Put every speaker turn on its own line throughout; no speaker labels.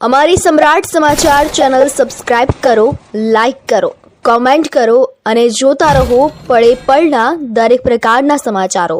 અમારી સમ્રાટ સમાચાર ચેનલ સબસ્ક્રાઇબ કરો, લાઇક કરો, કોમેન્ટ કરો અને જોતા રહો પળે પળના દરેક પ્રકારના સમાચારો.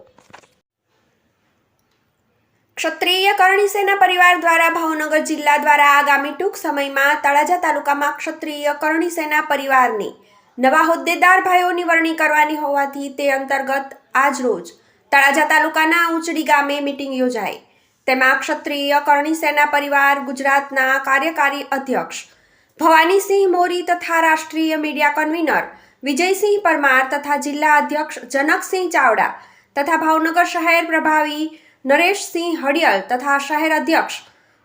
ક્ષત્રિય કરણી સેના પરિવાર દ્વારા ભાવનગર જિલ્લા દ્વારા આગામી ટૂંક સમયમાં તળાજા તાલુકામાં ક્ષત્રિય કરણી સેના પરિવારની નવા હોદ્દેદાર ભાઈઓની વરણી કરવાની હોવાથી તે અંતર્ગત આજરોજ તળાજા તાલુકાના ઉંચડી ગામે મિટિંગ યોજાઈ. તેમાં ક્ષત્રિય કરણી સેના પરિવાર, ગુજરાતના કાર્યકારી અધ્યક્ષ, ભવાનીસિંહ મોરી તથા રાષ્ટ્રીય મીડિયા કન્વીનર, વિજયસિંહ પરમાર તથા જિલ્લા અધ્યક્ષ જનકસિંહ ચાવડા તથા ભાવનગર શહેર પ્રભાવી નરેશસિંહ હડિયલ તથા શહેર અધ્યક્ષ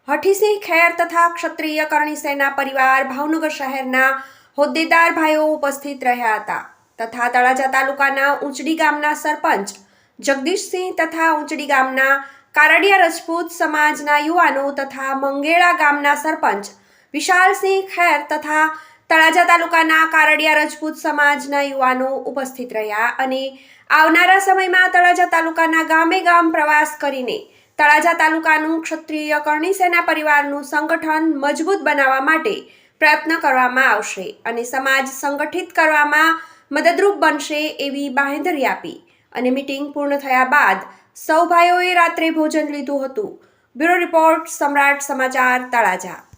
હઠીસિંહ ખેર તથા ક્ષત્રિય કરણી સેના પરિવાર, ભાવનગર શહેરના હોદ્દેદાર ભાઈઓ ઉપસ્થિત રહ્યા હતા તથા તળાજા તાલુકાના ઉંચડી ગામના સરપંચ જગદીશસિંહ તથા ઉંચડી ગામના કારડિયા રજપૂત સમાજના યુવાનો તથા મંગેળા ગામના સરપંચ વિશાલસિંહ ખેર તથા તળાજા તાલુકાના કારડિયા રજપૂત સમાજના યુવાનો ઉપસ્થિત રહ્યા અને આવનારા સમયમાં તળાજા તાલુકાના ગામે ગામ પ્રવાસ કરીને તળાજા તાલુકાનું ક્ષત્રિય કરણી સેના પરિવારનું સંગઠન મજબૂત બનાવવા માટે પ્રયત્ન કરવામાં આવશે અને સમાજ સંગઠિત કરવામાં મદદરૂપ બનશે એવી બાંહેધરી આપી અને મીટિંગ પૂર્ણ થયા બાદ સૌ ભાઈઓએ રાત્રે ભોજન લીધું હતું. બ્યુરો રિપોર્ટ સમ્રાટ સમાચાર તળાજા.